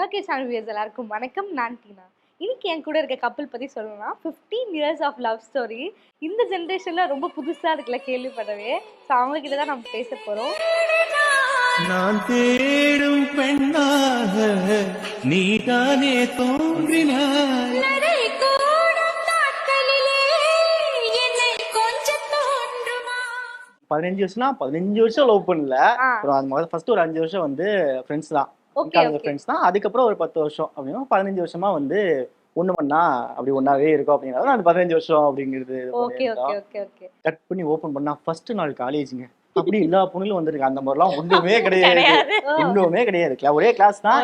மர்க்கே channel wears எல்லாருக்கும் வணக்கம். நான் டீனா. இன்னைக்கு என் கூட இருக்க கப்பல் பத்தி சொல்லணும்னா 15 இயர்ஸ் ஆஃப் லவ் ஸ்டோரி இந்த ஜென்ரேஷன்ல ரொம்ப புதுசா இருக்குல்ல கேள்விப்படவே. ஸோ அவங்க கிட்ட தான் நம்ம பேச போறோம். நான் தேடும் பெண்ணாக நீதானே தோன்றினாய். பதினஞ்சு வருஷம்னா பதினஞ்சு வருஷம் லவ் பண்ணல. அப்புறம் அது முதல்ல ஃபர்ஸ்ட் ஒரு அஞ்சு வருஷம் வந்து ஃப்ரெண்ட்ஸ் தான். காலேஜ் ஃப்ரெண்ட்ஸ் தான். அதுக்கப்புறம் ஒரு பத்து வருஷம் அப்படின்னா பதினஞ்சு வருஷமா வந்து ஒண்ணு பண்ணா அப்படி ஒன்னாவே இருக்கும் அப்படிங்கிறது அந்த பதினஞ்சு வருஷம் அப்படிங்கிறது கட் பண்ணி ஓபன் பண்ணா ஃபர்ஸ்ட் நாள் காலேஜுங்க அப்படி எல்லா பொண்ணுகளும் வந்திருக்கு. அந்த மாதிரிலாம் ஒன்றுமே கிடையாது. கிடையாது. ஒன்றுமே கிடையாது. ஒரே கிளாஸ் தான்.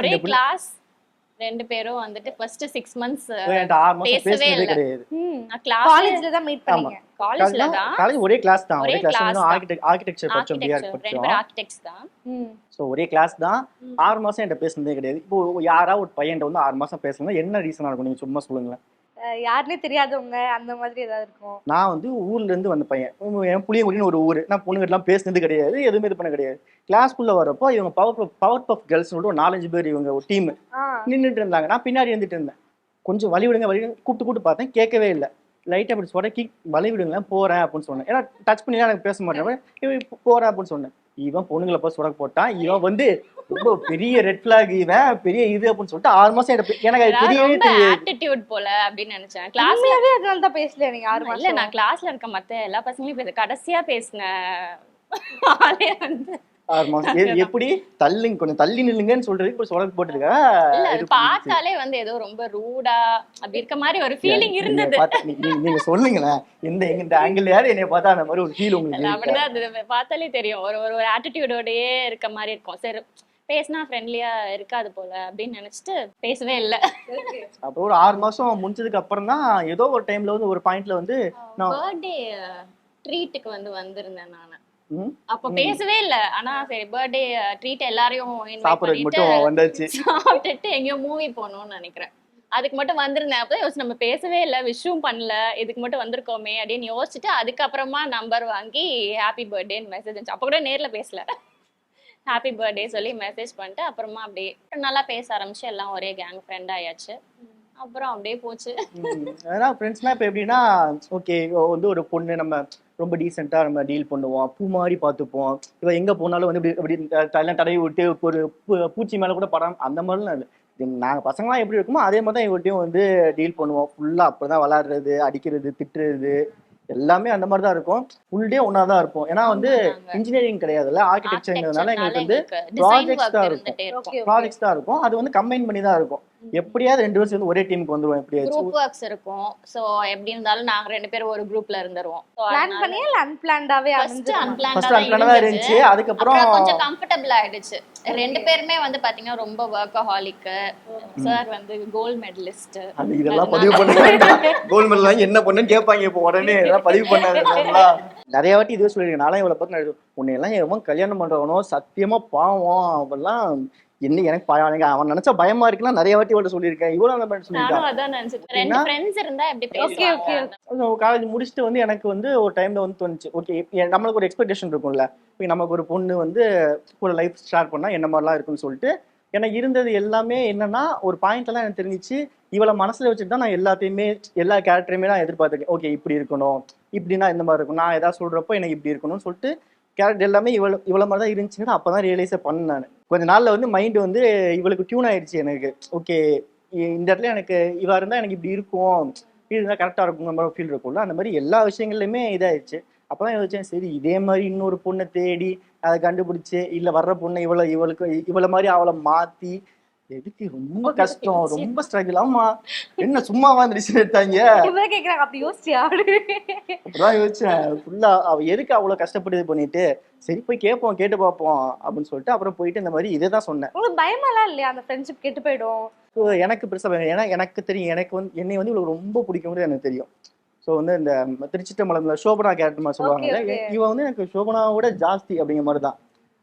ரெண்டு பேரும் வந்துட்டு ஃபர்ஸ்ட் சிக்ஸ் மந்த்ஸ் பேசவே இல்ல. காலேஜ்ல தான் மீட் பண்ணீங்க. காலேஜ்ல தான். காலேஜ் ஒரே கிளாஸ் தான். ஒரே கிளாஸ் தான். ஆர்கிடெக்ட் ஆர்கிடெக்சர் படிச்சோம் பிஆர் ரெண்டு பேரும் ஆர்கிடெக்ட்ஸ் தான். ஸோ ஒரே கிளாஸ் தான். ஆறு மாசம் என்கிட்ட பேசுனதே கிடையாது. இப்போ யாரா ஒரு பையன்ட்ட வந்து ஆறு மாசம் பேசணும் என்ன ரீசனா இருக்கும்? நீங்க சும்மா சொல்லுங்களேன். யாருனே தெரியாதவங்க அந்த மாதிரி ஏதாவது இருக்கும் நான் வந்து ஊர்ல இருந்து வந்த பையன். என் புளியங்குடின்னு ஒரு ஊர். நான் பொண்ணுகிட்டலாம் பேசுனது கிடையாது எதுவுமே இது பண்ண கிடையாது. கிளாஸ்க்குள்ள வரப்போ இவங்க பவர் பவர் பஃப் கேர்ள்ஸ் சொல்லிட்டு ஒரு நாலஞ்சு பேர் இவங்க ஒரு டீம் நின்றுட்டு இருந்தாங்க. நான் பின்னாடி இருந்துட்டு இருந்தேன். கொஞ்சம் வழி விடுங்க வழி கூப்பிட்டு கூப்பிட்டு பார்த்தேன். கேட்கவே இல்லை. லைட்டாக அப்படி சொடக்கி வழி விடுங்க போறேன் அப்படின்னு சொன்னேன். ஏன்னா டச் பண்ணி எனக்கு பேச மாட்டேன். போறேன் அப்படின்னு சொன்னேன். இவன் பொண்ணுங்களை போய் சொடக்கு போட்டான். இவன் வந்து ரொம்ப பெரிய ரெட் ஃபிளாக் இவன் பெரிய இது அப்படின்னு சொல்லிட்டு ஆறு மாசம் எனக்கு எனக்கு அது அதாவது தெரியவே ரொம்ப தெரியாது. ஆட்டிடியூட் போல அப்படின்னு நினைச்சேன். கிளாஸ்ல உண்மையாவே அதனால தான் பேசல நீங்க ஆறு இல்ல மாசம்? நான் கிளாஸ்ல இருக்க மத்த எல்லா பசங்களையும் பேச கடைசியா பேசின ஆளே வந்து எப்படி? தள்ளுங்க கொஞ்சம் தள்ளி நில்லுங்கன்னு சொல்றதுக்கு இப்போ சொடக்கு போட்டுருக்கா? பார்த்தாலே வந்து ஏதோ ரொம்ப ரூடா அப்படி இருக்க மாதிரி ஒரு ஃபீலிங் இருந்தது. நீங்க சொல்லுங்களேன். எந்த எங்க இந்த ஆங்கிள் யாரு என்னைய பார்த்தா அந்த மாதிரி ஒரு ஃபீல் உங்களுக்கு? அப்படிதான் அது பார்த்தாலே தெரியும். ஒரு ஒரு ஒரு ஆட்டிடியூடோடயே இருக்க மாதிரி இருக்கும். சரி பேசினா ஃப்ரெண்ட்லியா இருக்காது போல அப்படின்னு நினைச்சிட்டு பேசவே இல்லை. அப்புறம் ஒரு ஆறு மாசம் முடிஞ்சதுக்கு அப்புறம் தான் ஏதோ ஒரு டைம்ல வந்து ஒரு பாயிண்ட்ல வந்து நான் பர்த்டே ட்ரீட்டுக்கு வந்து வந்திருந்தேன் நானு. அப்ப பேசவே இல்ல. ஆனா சரி பர்த்டே ட்ரீட் எல்லாரையும் பண்ணிட்டு மட்டும் வந்தாச்சு. சாப்பிட்டுட்டு எங்கேயோ மூவி போகணும்னு நினைக்கிறேன். அதுக்கு மட்டும் வந்திருந்தேன். அப்போ யோசிச்சு நம்ம பேசவே இல்ல விஷும் பண்ணல. இதுக்கு மட்டும் வந்திருக்கோமே அப்படின்னு யோசிச்சுட்டு அதுக்கப்புறமா நம்பர் வாங்கி ஹாப்பி பர்த்டேன்னு மெசேஜ் அப்ப கூட நேர்ல பேசல. ஹாப்பி பர்த்டே சொல்லி மெசேஜ் பண்ணிட்டு அப்புறமா அப்படியே நல்லா பேச ஆரம்பிச்சு எல்லாம் ஒரே கேங் ஃப்ரெண்ட் ஆயாச்சு. அப்புறம் அப்படியே போச்சு. ஏன்னா ஃப்ரெண்ட்ஸ்னா இப்போ எப்படின்னா ஓகே வந்து ஒரு பொண்ணு நம்ம ரொம்ப டீசெண்டா நம்ம டீல் பண்ணுவோம். பூ மாதிரி பார்த்துப்போம். இவ எங்க போனாலும் வந்து இப்படி இப்படி தலையெல்லாம் தடவி விட்டு ஒரு பூச்சி மேல கூட படம் அந்த மாதிரிலாம் இல்லை. நாங்க பசங்களாம் எப்படி இருக்குமோ அதே மாதிரி தான் இவர்கிட்டயும் வந்து டீல் பண்ணுவோம். ஃபுல்லா அப்பதான் விளாடுறது அடிக்கிறது திட்டுறது எல்லாமே அந்த மாதிரி தான் இருக்கும். ஃபுல் டே ஒன்னா தான் இருப்போம். ஏன்னா வந்து இன்ஜினியரிங் கிடையாதுல்ல ஆர்கிடெக்சர்ங்கிறதுனால எங்களுக்கு வந்து ஒர்க் தான் இருக்கும். ப்ராஜெக்ட்ஸ் தான் இருக்கும். அது வந்து கம்பைன் பண்ணி தான் இருக்கும். எப்படியாவது ரெண்டு பேரும் சேர்ந்து ஒரே டீமுக்கு வந்துருவோம் எப்படியாச்சும். குரூப் ஒர்க்ஸ் இருக்கும். சோ எப்படி இருந்தாலும் நாங்க ரெண்டு பேரும் ஒரு குரூப்ல இருந்துருவோம். பிளான் பண்ணியா இல்ல அன்பிளான்டாவே ஃபர்ஸ்ட் ஆ தான் அன்பிளானா தான் இருந்துச்சு. அதுக்கப்புறம் அப்புறம் கொஞ்சம் கம்ஃபர்டபுள் ஆயிடுச்சு. ரெண்டு பேருமே வந்து பாத்தீங்கன்னா ரொம்ப ஒர்க்கஹாலிக் சார் வந்து கோல்ட் மெடலிஸ்ட் அது இதெல்லாம் பதிவு பண்ண வேண்டாம். கோல்டு மெடல் என்ன பண்ணுன்னு கேட்பாங்க இப்போ உடனே. இதெல்லாம் பதிவு பண்ணாதுங்களா நிறைய வாட்டி இதுவே சொல்லியிருக்கேன். நானும் இவளை பார்த்து நான் உன்னை எல்லாம் எவன் கல்யாணம் பண்றவனோ சத்தியமா பாவம் அவெல்லாம் என்ன எனக்கு பயம் அவன் நினைச்சா பயமா இருக்குன்னா நிறைய வாட்டி இவள்ட்ட சொல்லியிருக்கேன். இவ்வளவு அந்த மாதிரி சொல்லியிருக்கான் காலேஜ் முடிச்சுட்டு வந்து எனக்கு வந்து ஒரு டைம்ல வந்து தோணுச்சு. ஓகே நம்மளுக்கு ஒரு எக்ஸ்பெக்டேஷன் இருக்கும்ல. இப்போ நமக்கு ஒரு பொண்ணு வந்து ஒரு லைஃப் ஸ்டார்ட் பண்ணா என்ன மாதிரிலாம் இருக்கும்னு சொல்லிட்டு எனக்கு இருந்தது எல்லாமே என்னன்னா ஒரு பாயிண்ட்ல எனக்கு தெரிஞ்சிச்சு. இவளை மனசுல வச்சுட்டு தான் நான் எல்லாத்தையுமே எல்லா கேரக்டரையுமே நான் எதிர்பார்த்துருக்கேன். ஓகே இப்படி இருக்கணும். இப்படின்னா இந்த மாதிரி இருக்கும் நான் ஏதாவது சொல்றப்போ எனக்கு இப்படி இருக்கணும்னு சொல்லிட்டு கேரக்டர் எல்லாமே இவ்வளோ இவ்வளோ மாதிரி தான் இருந்துச்சுன்னு அப்பதான் ரியலைஸே பண்ணேன் நான். கொஞ்ச நாளில் வந்து மைண்டு வந்து இவளுக்கு டியூன் ஆயிடுச்சு எனக்கு. ஓகே இந்த இடத்துல எனக்கு இவா இருந்தால் எனக்கு இப்படி இருக்கும். இருந்தால் கரெக்டாக இருக்குங்கிற மாதிரி ஃபீல் இருக்கும்ல. அந்த மாதிரி எல்லா விஷயங்கள்லையுமே இதாயிடுச்சு அப்பதான் யோசிச்சேன் சரி இதே மாதிரி இன்னொரு பொண்ணை தேடி அதை கண்டுபிடிச்சி இல்லை வர்ற பொண்ணை இவ்வளோ இவளுக்கு இவ்வளோ மாதிரி அவளை மாற்றி எதுக்கு? ரொம்ப கஷ்டம். ரொம்ப ஸ்ட்ரகிள் ஆமா. என்ன சும்மாவா இந்த டிசிஷன் எடுத்தாங்க? கேக்குறாங்க. அப்படி யோசிச்சியா அப்பதான் யோசிச்சேன். ஃபுல்லா அவ எதுக்கு அவ்வளவு கஷ்டப்பட்டு இது பண்ணிட்டு? சரி போய் கேட்போம் கேட்டு பார்ப்போம் அப்படின்னு சொல்லிட்டு அப்புறம் போயிட்டு இந்த மாதிரி இதை தான் சொன்னேன். உங்களுக்கு பயமாலாம் இல்லையா? அந்த ஃப்ரெண்ட்ஷிப் கெட்டு போயிடும். எனக்கு பெருசா பயம். ஏன்னா எனக்கு தெரியும். எனக்கு வந்து என்னை வந்து இவளுக்கு ரொம்ப பிடிக்கும்னு எனக்கு தெரியும். ஸோ வந்து இந்த திருச்சிட்டம்பலம்ல சோபனா கேரக்டர் மாதிரி சொல்லுவாங்கல்ல Okay, okay. இவ வந்து எனக்கு சோபனாவோட ஜாஸ்தி அப்படிங்கிற மாதிரி தான்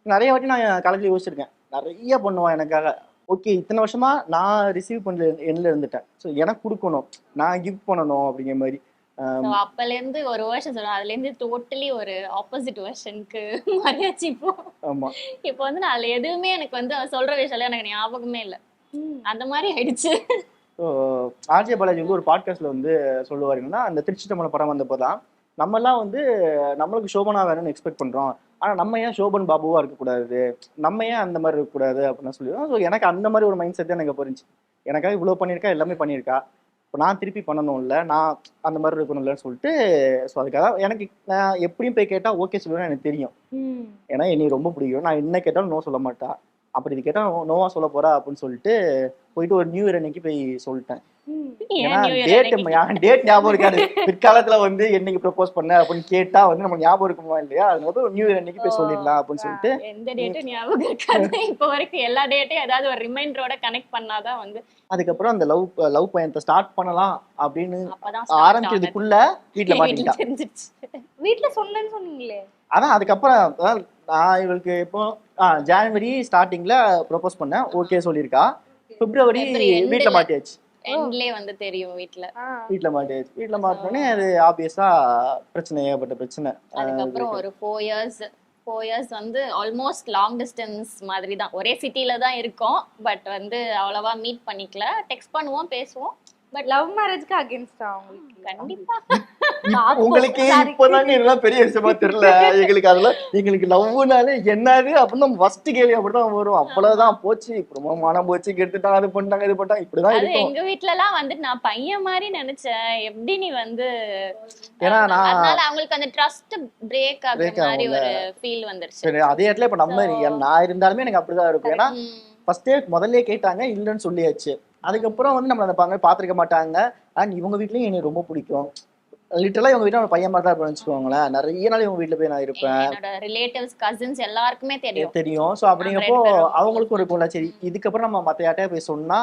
நிறைய வாட்டி நான் காலேஜில் யோசிச்சிருக்கேன். நிறைய பண்ணுவான் எனக்காக. ஓகே இத்தனை வருஷமா நான் ரிசீவ் பண்ணல எண்ணில் இருந்துட்டேன். ஸோ எனக்கு கொடுக்கணும். நான் கிஃப்ட் பண்ணணும் அப்படிங்கிற மாதிரி. So, அப்பல இருந்து ஒரு வருஷம் சொல்லுவேன் அதுல இருந்து டோட்டலி ஒரு ஆப்போசிட் வெர்ஷனுக்கு மாறியாச்சு இப்போ. ஆமா. இப்போ வந்து நான் அதுல எதுவுமே எனக்கு வந்து சொல்ற விஷயம் எனக்கு ஞாபகமே இல்ல. அந்த மாதிரி ஆயிடுச்சு. ஆர்ஜே பாலாஜி வந்து ஒரு பாட்காஸ்ட்ல வந்து சொல்லுவார் என்னன்னா அந்த திருச்சி தம்பரம் படம் வந்தப்போ தான் நம்மலாம் வந்து நம்மளுக்கு சோபனா வேணும்னு எக்ஸ்பெக்ட் பண்றோம். ஆனா நம்ம ஏன் சோபன் பாபுவா இருக்கக்கூடாது? நம்ம ஏன் அந்த மாதிரி இருக்கக்கூடாது அப்படின்னு சொல்லி. ஸோ எனக்கு அந்த மாதிரி ஒரு மைண்ட் செட் தான் எனக்கு புரிஞ்சு எனக்காக இவ்வளோ பண்ணியிருக்கா? எல்லாமே பண்ணியிருக்கா? இப்போ நான் திருப்பி பண்ணணும்ல நான் அந்த மாதிரி இருக்கணும்லன்னு சொல்லிட்டு ஸோ அதுக்காக எனக்கு நான் எப்படியும் போய் கேட்டால் ஓகே சொல்லுவேன் எனக்கு தெரியும். ஏன்னா என்னை ரொம்ப பிடிக்கும். நான் என்ன கேட்டாலும் நோ சொல்ல மாட்டா. அப்படி இது கேட்டால் நோவா சொல்ல போறா? அப்படின்னு சொல்லிட்டு போயிட்டு ஒரு நியூ இயர் அன்னைக்கு போய் சொல்லிட்டேன். ஏன்னா டேட் ஞாபகம் இருக்காது. பிற்காலத்துல வந்து என்னைக்கு ப்ரப்போஸ் பண்ண அப்படின்னு கேட்டா வந்து நம்ம ஞாபகம் இருக்குமா இல்லையா? அதனால நியூ இயர் அன்னைக்கு போய் சொல்லிடலாம் அப்படின்னு சொல்லிட்டு. எந்த டேட்டும் ஞாபகம் இருக்காது. இப்போ வரைக்கும் எல்லா டேட்டையும் ஏதாவது ஒரு ரிமைண்டரோட கனெக்ட் பண்ணாதான் வந்து அதுக்கப்புறம் அந்த லவ் லவ் பயணத்தை ஸ்டார்ட் பண்ணலாம் அப்படின்னு ஆரம்பிச்சதுக்குள்ள வீட்டுல. மாட்டிக்கிட்டா. வீட்டுல சொன்னேன்னு சொன்னீங்களே. அதான் அதுக்கப்புறம் நான் இவளுக்கு இப்போ ஜனவரி ஸ்டார்டிங்ல ப்ரப்போஸ் பண்ணேன். ஓகே சொல்லியிருக்கா. பிப்ரவரி வீட்டுல. மாட்டியாச்சு. எண்ட்லயே வந்து தெரியும் வீட்ல. ஆ. வீட்டுல மாட்டியாச்சு. வீட்டுல மாட்டினோடனே அது ஆப்வியஸா பிரச்சனை ஏகப்பட்ட பிரச்சனை. அதுக்கப்புறம் ஒரு ஃபோர் இயர்ஸ் ஃபோர் இயர்ஸ் வந்து ஆல்மோஸ்ட் லாங் டிஸ்டன்ஸ் மாதிரி தான் ஒரே சிட்டில தான் இருக்கோம் பட் வந்து அவ்வளவா மீட் பண்ணிக்கல. டெக்ஸ்ட் பண்ணுவோம் பேசுவோம். பட் லவ் மேரேஜ்க்கு அகைன்ஸ்டா உங்களுக்கு? கண்டிப்பா. இப்ப உங்களுக்கு இப்பதாங்க இதெல்லாம் பெரிய விஷயமா தெரியல. எங்களுக்கு அதெல்லாம் எங்களுக்கு லவ்னாலே என்னது? அப்படின்னு ஃபர்ஸ்ட் கேள்வி அப்படிதான் வரும். அவ்வளவுதான் போச்சு. இப்போ மனம் போச்சு. கெடுத்துட்டாங்க அது பண்ணிட்டாங்க இது பண்ணிட்டாங்க இப்படிதான் இருக்கும். எங்க வீட்ல எல்லாம் வந்து நான் பையன் மாதிரி நினைச்சேன். எப்படி நீ வந்து ஏன்னா நான் அதனால அவங்களுக்கு அந்த ட்ரஸ்ட் பிரேக் ஆகுற மாதிரி. ஒரு ஃபீல் வந்துருச்சு. சரி அதே இடத்துல இப்ப நம்ம நான் இருந்தாலுமே எனக்கு அப்படிதான் இருக்கும். ஏன்னா. ஃபர்ஸ்டே முதல்ல கேட்டாங்க இல்லைன்னு சொல்லியாச்சு. அதுக்கப்புறம் வந்து நம்ம அந்த பாங்க பாத்துருக்க மாட்டாங்க. அண்ட் இவங்க வீட்லயும் எனக்கு ரொம்ப பிடிக்கும். லிட்டரலா இவங்க வீட்டுல ஒரு பையன் மாதிரி தான் இருப்பேன்னு வச்சுக்கோங்களேன். நிறைய நாள் இவங்க வீட்டுல போய் நான் இருப்பேன். என்னோட ரிலேட்டிவ்ஸ் கசின்ஸ் எல்லாருக்குமே தெரியும். தெரியும். ஸோ அப்படிங்கப்போ அவங்களுக்கும் இருக்கும்ல சரி இதுக்கப்புறம் நம்ம மற்ற யார்ட்டையா போய் சொன்னா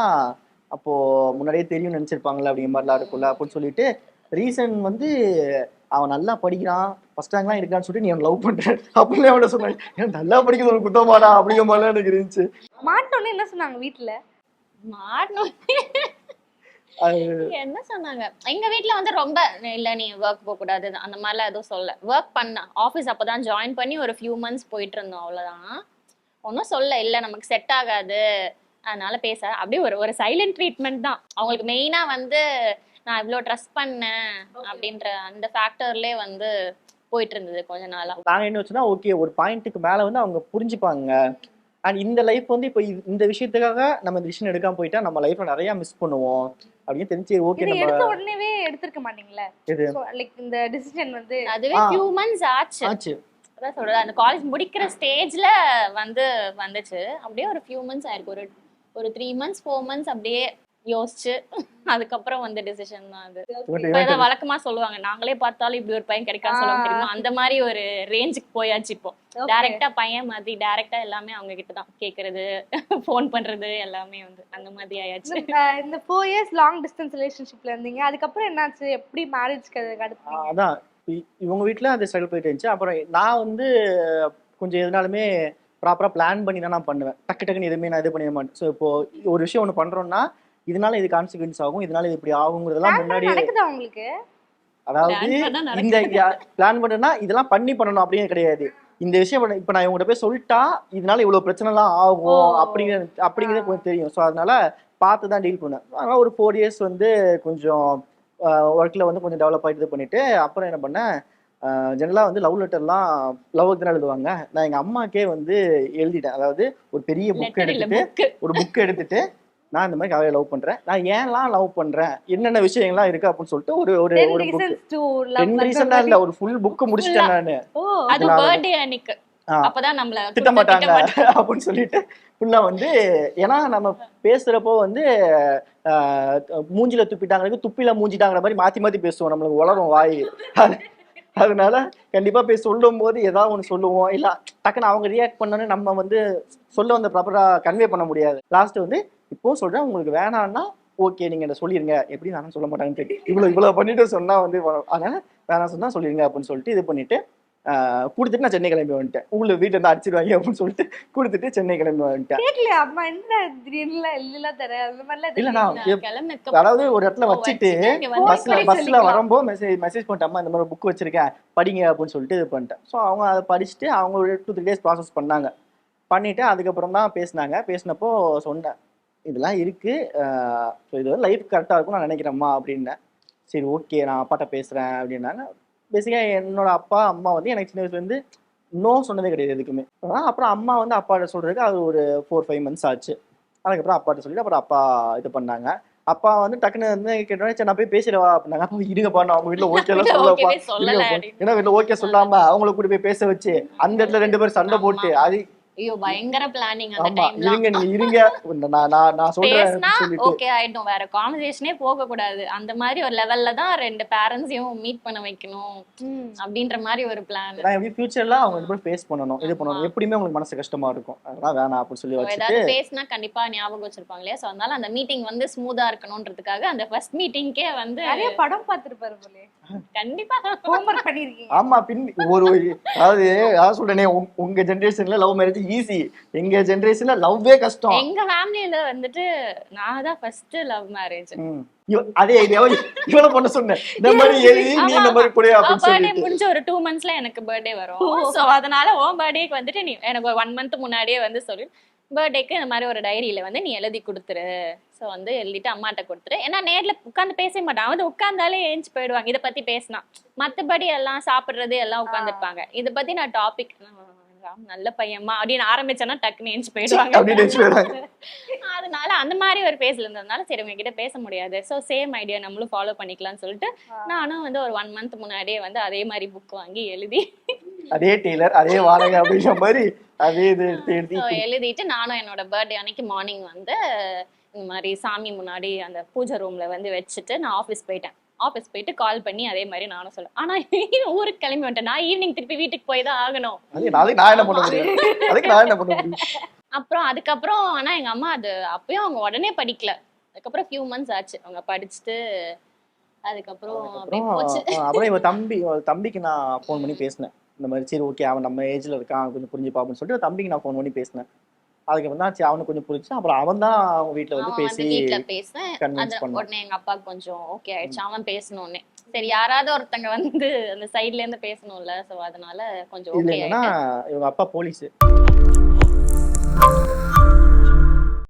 அப்போ முன்னாடியே தெரியும் நினைச்சிருப்பாங்கல்ல அப்படிங்கிற மாதிரிலாம் இருக்கும்ல அப்படின்னு சொல்லிட்டு ரீசன் வந்து அவன் நல்லா படிக்கிறான். ஃபர்ஸ்ட் ரேங்க்லாம் இருக்கான்னு சொல்லிட்டு நீ அவன் லவ் பண்ற அப்படின்னு அவன் சொன்னாங்க ஏன் நல்லா படிக்கிறது ஒரு குத்தமாடா அப்படிங்கிற மாதிரிலாம் எனக்கு இருந்துச்சு. மாட்டோன்னு என்ன சொன்னாங்க அது என்ன சொன்னாங்க? எங்க வீட்ல வந்து ரொம்ப இல்ல நீ ஒர்க் போக கூடாது அந்த மாதிரிலாம் எதுவும் சொல்ல ஒர்க் பண்ண ஆபீஸ் அப்பதான் ஜாயின் பண்ணி ஒரு ஃபியூ மந்த்ஸ் போயிட்டு இருந்தோம் அவ்வளவுதான். ஒன்றும் சொல்ல இல்ல நமக்கு செட் ஆகாது. அதனால பேச அப்படியே ஒரு ஒரு சைலண்ட் ட்ரீட்மெண்ட் தான். அவங்களுக்கு மெயினா வந்து நான் இவ்வளோ ட்ரஸ்ட் பண்ணேன் அப்படின்ற அந்த ஃபேக்டர்லேயே வந்து போயிட்டு இருந்தது கொஞ்ச நாளா. நாங்க என்ன வச்சுன்னா ஓகே ஒரு பாயிண்ட்டுக்கு மேல வந்து அவங்க புரிஞ்சுப்பாங்க. அண்ட் இந்த லைஃப் வந்து இப்போ இது- இந்த விஷயத்துக்காக நம்ம இந்த விஷயம் எடுக்காம போயிட்டா நம்ம லைஃப்ல நிறைய மிஸ் பண்ணுவோம். அப்படின்னு தெரிஞ்சு ஓகே இது நம்ம எடுத்த உடனேவே எடுத்திருக்க மாட்டீங்களா? எது? லைக் இந்த டிசிஷன் வந்து அதுவே. ஃபியூ மந்த்ஸ் ஆச்சு. ஆச்சு. அதான் சொல்றது அந்த காலேஜ் முடிக்கிற ஸ்டேஜ்ல வந்து வந்துச்சு. அப்படியே ஒரு ஃபியூ மந்த்ஸ் ஆயிருக்கு. ஒரு ஒரு த்ரீ மந்த்ஸ் ஃபோர் மந்த்ஸ் அப்படியே யோசிச்சு அதுக்கப்புறம் வந்த டிசிஷன் தான் அது. இப்ப வழக்கமா சொல்லுவாங்க நாங்களே பார்த்தாலும் இப்படி ஒரு பையன் கிடைக்காது சொல்லுவாங்க தெரியுமா அந்த மாதிரி ஒரு ரேஞ்சுக்கு போயாச்சு இப்போ. டைரக்டா பையன் மாதிரி டைரக்டா எல்லாமே அவங்க கிட்ட தான் கேக்குறது ஃபோன் பண்றது எல்லாமே வந்து அந்த மாதிரி ஆயாச்சு. இந்த- ஃபோர் இயர்ஸ் லாங் டிஸ்டன்ஸ் ரிலேஷன்ஷிப்ல இருந்தீங்க. அதுக்கப்புறம் என்னாச்சு? எப்படி மேரேஜ்க்கு அடுத்து? அதான். இவங்க வீட்ல அந்த ஸ்ட்ரகிள் போயிட்டு இருந்துச்சு. அப்புறம் நான் வந்து கொஞ்சம் எதுனாலுமே ப்ராப்பரா பிளான் பண்ணி தான் நான் பண்ணுவேன். டக்கு டக்குன்னு எதுவுமே நான் இது பண்ணிட மாட்டேன். ஸோ இப்போ ஒரு விஷயம் ஒன்று பண்றோம்னா இதனால இது கான்சிக்வன்ஸ் ஆகும் இதனால இது இப்படி ஆகுங்கிறதெல்லாம் முன்னாடி நடக்குதா உங்களுக்கு? அதாவது. இந்த பிளான் பண்ணுனா இதெல்லாம் பண்ணி பண்ணணும் அப்படின்னு கிடையாது. இந்த விஷயம் இப்ப நான் இவங்ககிட்ட போய் சொல்லிட்டா இதனால இவ்வளவு பிரச்சனை எல்லாம் ஆகும் ஓ. அப்படிங்கிறது கொஞ்சம் தெரியும். ஸோ அதனால பார்த்து தான் டீல் பண்ணேன். அதனால ஒரு ஃபோர் இயர்ஸ் வந்து கொஞ்சம் ஒர்க்ல வந்து கொஞ்சம் டெவலப் ஆகிட்டு இது பண்ணிட்டு அப்புறம் என்ன பண்ணேன்? ஜெனரலாக வந்து லவ் லெட்டர்லாம் லவ் தான் எழுதுவாங்க. நான் எங்க அம்மாக்கே வந்து எழுதிட்டேன். அதாவது ஒரு பெரிய புக் எடுத்துட்டு புக்கு ஒரு புக் எடுத்துட்டு நான் இந்த மாதிரி கதையை லவ் பண்றேன். நான் ஏன்லாம் லவ் பண்றேன்? என்னென்ன விஷயங்கள்லாம் இருக்கு அப்படின்னு சொல்லிட்டு ஒரு ஒரு ஒரு புக் டென் ரீசன் இல்ல ஒரு ஃபுல் புக் முடிச்சிட்டேன் நானு. அது பர்த்டே அன்னைக்கு. அப்பதான் நம்மள திட்ட மாட்டாங்க அப்படின்னு சொல்லிட்டு ஃபுல்லா வந்து ஏன்னா நம்ம பேசுறப்போ வந்து மூஞ்சில துப்பிட்டாங்களுக்கு துப்பில மூஞ்சிட்டாங்கிற மாதிரி மாத்தி மாத்தி பேசுவோம். நம்மளுக்கு வளரும் வாய். அது- அதனால கண்டிப்பா போய் சொல்லும் போது ஏதாவது ஒண்ணு சொல்லுவோம். இல்ல டக்குன்னு அவங்க ரியாக்ட் பண்ணோன்னு நம்ம வந்து சொல்ல வந்த ப்ராப்பரா கன்வே பண்ண முடியாது. லாஸ்ட் வந்து இப்போ சொல்றேன் உங்களுக்கு வேணாம்னா ஓகே நீங்க என்ன சொல்லிருங்க. எப்படி நானும் சொல்ல மாட்டாங்கன்னு இவ்வளவு இவ்வளவு பண்ணிட்டு சொன்னா வந்து அதனால வேணாம் சொன்னா சொல்லிருங்க அப்படின்னு சொல்லிட்டு இது பண்ணிட்டு கொடுத்துட்டு நான் சென்னை கிளம்பி வந்துட்டேன். உங்களை வீட்டுல இருந்து அடிச்சிருவாங்க அப்படின்னு சொல்லிட்டு கொடுத்துட்டு சென்னை கிளம்பி வந்துட்டேன். கேட்கலையா அம்மா என்ன திடீர்னு இல்ல தர அந்த மாதிரிலாம் இல்ல தெரியல. நான் நான் எப்- கிளம்புனதுக்கு அதாவது ஒரு இடத்துல வச்சுட்டு பஸ்ல பஸ்ல. வரும்போது மெசேஜ் மெசேஜ் பண்ணிட்டு அம்மா இந்த மாதிரி புக் வச்சிருக்கேன் படிங்க அப்படின்னு சொல்லிட்டு இது பண்ணிட்டேன். ஸோ அவங்க அதை படிச்சுட்டு அவங்க ஒரு டூ த்ரீ டேஸ் ப்ராசஸ் பண்ணாங்க. பண்ணிட்டு அதுக்கப்புறம் தான் பேசினாங்க. பேசினப்போ சொன்னேன் இதெல்லாம் இருக்கு. ஆஹ் so இது வந்து லைஃப் கரெக்டாக இருக்கும் நான் நினைக்கிறேம்மா அப்படின்னேன் சரி ஓகே நான் அப்பாட்ட பேசுறேன் அப்படின்னாங்க. பேசிக்காக என்னோட அப்பா அம்மா வந்து எனக்கு சின்ன வயசுல இருந்து நோ சொன்னதே கிடையாது எதுக்குமே. அப்புறம் அம்மா வந்து அப்பாட்ட சொல்றதுக்கு அது ஒரு ஃபோர் ஃபைவ் மந்த்ஸ் ஆச்சு. அதுக்கப்புறம் அப்பாட்ட சொல்லிட்டு அப்புறம் அப்பா இது பண்ணாங்க. அப்பா வந்து டக்குன்னு வந்து கேட்டோன்னே சரி நான் போய் பேசிடவா அப்படின்னாங்க. அப்பா இருங்கப்பா நான் அவங்க வீட்டுல ஓகே எல்லாம் சொல்லப்பா. ஏன்னா வீட்டுல ஓகே சொல்லாம அவங்கள கூட போய் பேச வச்சு அந்த இடத்துல ரெண்டு பேரும் சண்டை போட்டு. அது ஐயோ பயங்கர பிளானிங் அந்த டைம்ல இருங்க நீங்க இருங்க. நான் நான் நான் சொல்றேன் ஓகே ஆயிடும் வேற கான்வர்சேஷனே போக கூடாது அந்த மாதிரி ஒரு லெவல்ல தான் ரெண்டு பேரண்ட்ஸையும் மீட் பண்ண வைக்கணும் அப்படின்ற மாதிரி ஒரு பிளான் நான் எப்படி ஃபியூச்சர்ல அவங்க ரெண்டு பேரும் ஃபேஸ் பண்ணணும் இது பண்ணணும் எப்படியுமே உங்களுக்கு மனசு கஷ்டமா இருக்கும். அதெல்லாம் வேணாம் அப்படின்னு சொல்லி வச்சுட்டு. ஏதாவது பேசினா கண்டிப்பா ஞாபகம் வச்சிருப்பாங்க இல்லையா? சோ அதனால அந்த மீட்டிங் வந்து ஸ்மூதா இருக்கணும்ன்றதுக்காக அந்த ஃபர்ஸ்ட் மீட்டிங்க்கே வந்து நிறைய படம் பார்த்திருப்பாரு போலே கண்டிப்பா. ஹோம்ஒர்க் பண்ணிருக்கீங்க. ஆமா பின் ஒரு அதாவது அதான் சொல்றேனே உங்க- உங்க ஜெனரேஷன்ல லவ் மேரேஜ் ஈஸி எங்க ஜெனரேஷன்ல லவ்வே கஷ்டம். எங்க ஃபேமிலியில வந்துட்டு நான் தான் ஃபர்ஸ்ட் லவ் மேரேஜ் அதே ஐடியாவை இவ்வளவு பண்ண சொன்னேன். இந்த மாதிரி எழுதி நீ இந்த மாதிரி கூட அப்படின்னு முடிஞ்ச ஒரு டூ மந்த்ஸ்ல எனக்கு பர்த்டே வரும். சோ அதனால உன் பர்த்டேக்கு வந்துட்டு நீ எனக்கு ஒன் மந்த் முன்னாடியே வந்து சொல்லி. பர்த்டேக்கு இந்த மாதிரி ஒரு டைரியில வந்து நீ எழுதி கொடுத்துரு. சோ வந்து எழுதிட்டு அம்மாட்ட கொடுத்துரு. ஏன்னா நேர்ல உட்காந்து பேச மாட்டான். வந்து உட்கார்ந்தாலே ஏஞ்சி போயிடுவாங்க. இத பத்தி பேசினா. மத்தபடி எல்லாம் சாப்பிடுறது எல்லாம் உட்காந்துருப்பாங்க இத பத்தி நான் டாபிக் நல்ல பையன்மா அப்படின்னு ஆரம்பிச்சேன்னா டக்குன்னு ஏஞ்சி போயிடுவாங்க. அதனால அந்த மாதிரி ஒரு பேஸ்ல இருந்ததுனால சரி உங்ககிட்ட பேச முடியாது. சோ சேம் ஐடியா நம்மளும் ஃபாலோ பண்ணிக்கலாம்னு சொல்லிட்டு நானும் வந்து ஒரு ஒன் மந்த் முன்னாடியே வந்து அதே மாதிரி புக் வாங்கி எழுதி. அதே டெய்லர் அதே வாடகை அப்படின்ற மாதிரி அதே இது எழுதிட்டு நானும் என்னோட பர்த்டே அன்னைக்கு மார்னிங் வந்து இந்த மாதிரி சாமி முன்னாடி அந்த பூஜை ரூம்ல வந்து வச்சுட்டு நான் ஆஃபீஸ் போயிட்டேன். ஆஃபீஸ் போயிட்டு கால் பண்ணி அதே மாதிரி நானும் சொல்ல ஆனா ஊருக்கு கிளம்பி வந்துட்டேன். நான் ஈவினிங் திருப்பி வீட்டுக்கு போய் தான் ஆகணும். அதுக்கு நாளைக்கு நான் என்ன பண்ண முடியும்? அதுக்கு நான் என்ன பண்ண முடியும்? அப்புறம் அதுக்கப்புறம் ஆனா எங்க அம்மா அது அப்பயும் அவங்க உடனே படிக்கல. அதுக்கப்புறம் ஃபியூ மந்த்ஸ் ஆச்சு. அவங்க படிச்சுட்டு அதுக்கப்புறம் அப்புறம் போச்சு. ஆ, அப்புறம் இவ தம்பி தம்பிக்கு நான் ஃபோன் பண்ணி பேசினேன். இந்த மாதிரி சரி ஓகே அவன் நம்ம ஏஜ்ல இருக்கான் கொஞ்சம் புரிஞ்சுப்பா அப்படின்னு சொல்லிட்டு தம்பிக்கு நான் ஃபோன் பண்ணி பேசினேன். தான் சரி அவனுக்கு கொஞ்சம் புரிஞ்சு அப்புறம் அவன் தான் அவங்க வீட்ல வந்து பேசி வந்து அது பண்ணான். உடனே எங்க அப்பாவுக்கு கொஞ்சம் ஓகே ஆயிடுச்சு. அவன் பேசணும்னே. சரி யாராவது ஒருத்தங்க வந்து அந்த சைடுல இருந்து பேசணும்ல. சோ அதனால கொஞ்சம் என்னன்னா இவங்க அப்பா போலீஸ்